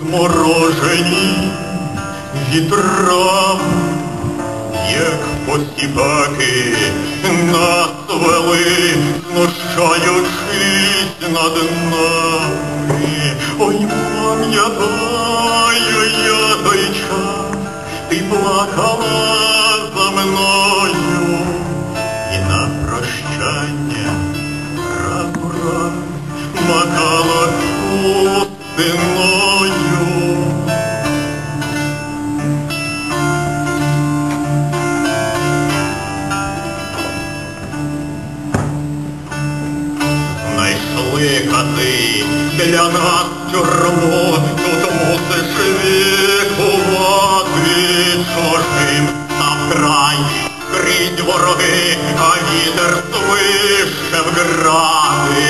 заморожені вітрами, як посіпаки нас вели, знущаючись над нами. Ой, пам'ятаю я той час, ти плакала за мною, хустиною. Знайшли коти для нас тюрму, тут мусиш вікувати чужим на край. Скрізь вороги, а вітер свище в гради.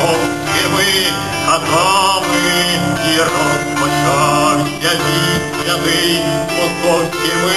З ми хатами, і розпочався бій святий московськими